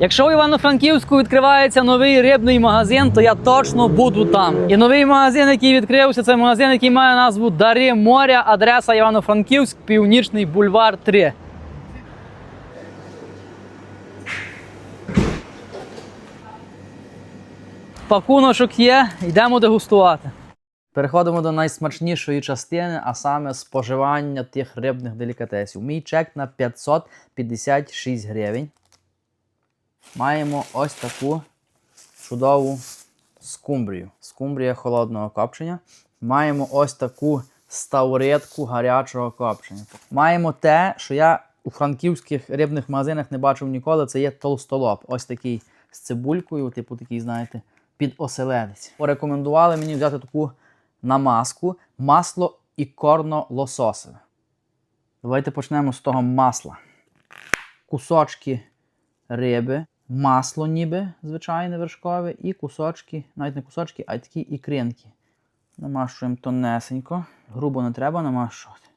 Якщо у Івано-Франківську відкривається новий рибний магазин, то я точно буду там. І новий магазин, який відкрився, це магазин, який має назву Дари моря, адреса Івано-Франківськ, Північний бульвар 3. Пакуночок є, йдемо дегустувати. Переходимо до найсмачнішої частини, а саме споживання тих рибних делікатесів. Мій чек на 556 гривень. Маємо ось таку чудову скумбрію. Скумбрія холодного копчення. Маємо ось таку ставретку гарячого копчення. Маємо те, що я у франківських рибних магазинах не бачив ніколи. Це є толстолоб. Ось такий з цибулькою, типу такий, знаєте, під оселедець. Порекомендували мені взяти таку намазку, масло і корно лососове. Давайте почнемо з того масла. Кусочки риби, масло ніби звичайне вершкове, і кусочки, навіть не кусочки, а такі ікринки. Намащуємо тонесенько. Грубо не треба намащувати.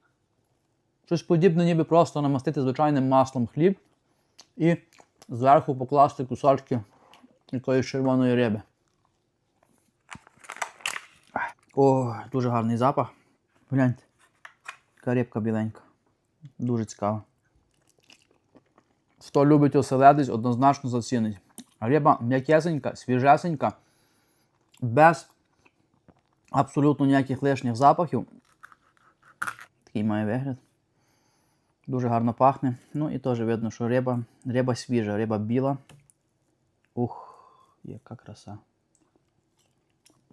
Щось подібне, ніби просто намастити звичайним маслом хліб і зверху покласти кусочки якоїсь червоної риби. О, дуже гарний запах. Гляньте. Яка рибка біленька. Дуже цікаво. Хто любить оселедець, однозначно зацінить. Риба м'якесенька, свіжесенька, без абсолютно ніяких лишніх запахів. Такий має вигляд. Дуже гарно пахне. Ну і теж видно, що риба, риба свіжа, риба біла. Ух, яка краса.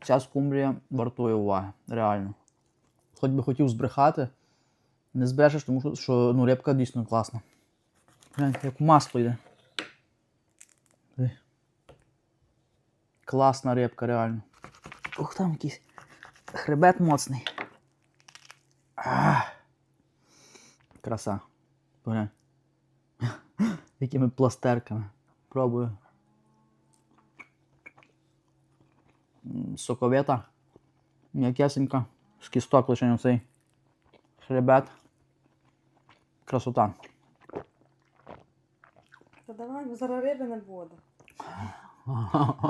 Ця скумбрія вартує уваги, реально. Хоч би хотів збрехати, не збрешеш, тому що, ну, рибка дійсно класна. Гляньте, як масло йде. Класна рибка, реально. Ух, там якийсь хребет моцний. Ах. Краса. Поглянь. Якими пластерками. Пробую. Соковита. М'якесенька. З кісток лише на цей хребет. Красота. Давай, бо зараз риби не буде.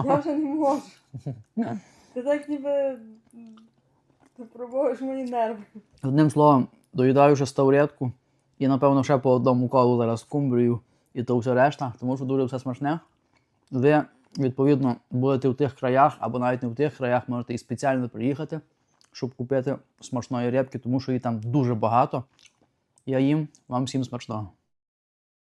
Я вже не можу. Ти так ніби пробуєш мої нерви. Одним словом, доїдаю вже ставретку і, напевно, ще по одному колу зараз скумбрію і то все решта, тому що дуже все смачне. Ви, відповідно, будете в тих краях або навіть не в тих краях, можете і спеціально приїхати, щоб купити смачної рибки, тому що її там дуже багато. Я їм, вам всім смачного.